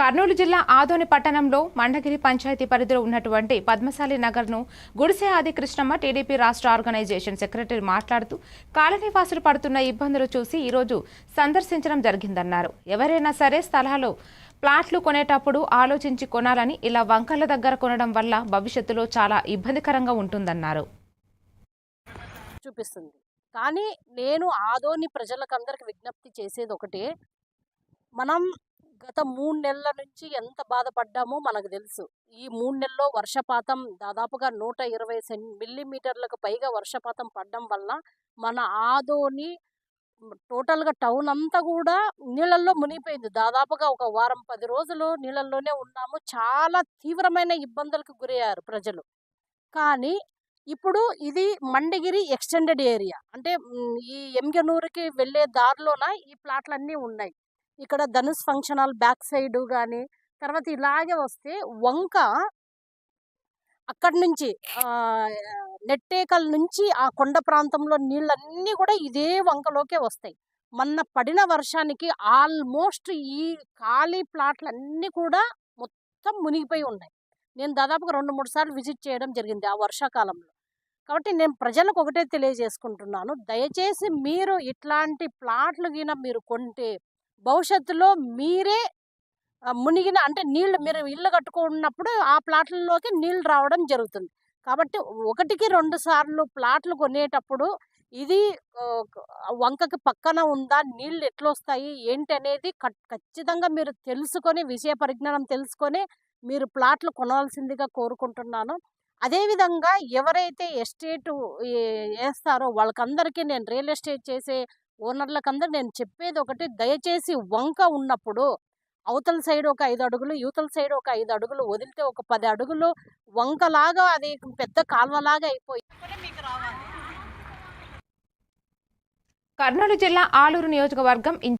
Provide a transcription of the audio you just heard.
కర్నూలు జిల్లా ఆదోని పట్టణంలో మండగిరి పంచాయతీ పరిధిలో ఉన్నటువంటి పద్మశాలి నగర్ను గుడిసె ఆది కృష్ణమ్మ టీడీపీ రాష్ట్ర ఆర్గనైజేషన్ సెక్రటరీ మాట్లాడుతూ కాలనీవాసులు పడుతున్న ఇబ్బందులు చూసి ఈరోజు సందర్శించడం జరిగిందన్నారు. ఎవరైనా సరే స్థలాలు ప్లాట్లు కొనేటప్పుడు ఆలోచించి కొనాలని ఇలా వంకర్ల దగ్గర కొనడం వల్ల భవిష్యత్తులో చాలా ఇబ్బందికరంగా ఉంటుందన్నారు. చూపిస్తుంది. కానీ నేను ఆదోని ప్రజలకందరికి విజ్ఞప్తి చేసేది ఒకటే మనం గత మూడు నెలల నుంచి ఎంత బాధపడ్డామో మనకు తెలుసు. ఈ మూడు నెలల్లో వర్షపాతం దాదాపుగా నూట ఇరవై మిల్లీమీటర్లకు పైగా వర్షపాతం పడడం వల్ల మన ఆదోని టోటల్గా టౌన్ అంతా కూడా నీళ్ళల్లో మునిగిపోయింది. దాదాపుగా ఒక వారం పది రోజులు నీళ్ళల్లోనే ఉన్నాము. చాలా తీవ్రమైన ఇబ్బందులకు గురయ్యారు ప్రజలు. కానీ ఇప్పుడు ఇది మండగిరి ఎక్స్టెండెడ్ ఏరియా. అంటే ఈ ఎంగనూరుకి వెళ్ళే దారిలోన ఈ ప్లాట్లన్నీ ఉన్నాయి. ఇక్కడ Dhanush function hall back side కానీ తర్వాత ఇలాగే వస్తే వంక అక్కడి నుంచి నెట్టేకల్ నుంచి ఆ కొండ ప్రాంతంలో నీళ్ళన్నీ కూడా ఇదే వంకలోకే వస్తాయి. మొన్న పడిన వర్షానికి ఆల్మోస్ట్ ఈ ఖాళీ ప్లాట్లన్నీ కూడా మొత్తం మునిగిపోయి ఉన్నాయి. నేను దాదాపుగా రెండు మూడు సార్లు విజిట్ చేయడం జరిగింది ఆ వర్షాకాలంలో. కాబట్టి నేను ప్రజలకు ఒకటే తెలియజేసుకుంటున్నాను. దయచేసి మీరు ఇట్లాంటి ప్లాట్లు గిన మీరు కొంటే భవిష్యత్తులో మీరే మునిగిన అంటే నీళ్ళు మీరు ఇల్లు కట్టుకున్నప్పుడు ఆ ప్లాట్లలోకి నీళ్ళు రావడం జరుగుతుంది. కాబట్టి ఒకటికి రెండు సార్లు ప్లాట్లు కొనేటప్పుడు ఇది వంకకి పక్కన ఉందా నీళ్ళు ఎట్లా వస్తాయి ఏంటి అనేది ఖచ్చితంగా మీరు తెలుసుకొని విషయ పరిజ్ఞానం తెలుసుకొని మీరు ప్లాట్లు కొనాల్సిందిగా కోరుకుంటున్నాను. అదేవిధంగా ఎవరైతే ఎస్టేట్ వేస్తారో వాళ్ళకందరికీ నేను రియల్ ఎస్టేట్ చేసే ఓనర్లకందరూ నేను చెప్పేది ఒకటి దయచేసి వంక ఉన్నప్పుడు అవతల సైడ్ ఒక ఐదు అడుగులు యువతల సైడ్ ఒక ఐదు అడుగులు వదిలితే ఒక పది అడుగులు వంకలాగా అది పెద్ద కాల్వలాగా అయిపోయి మీకు రావాలి. కర్నూలు జిల్లా ఆలూరు నియోజకవర్గం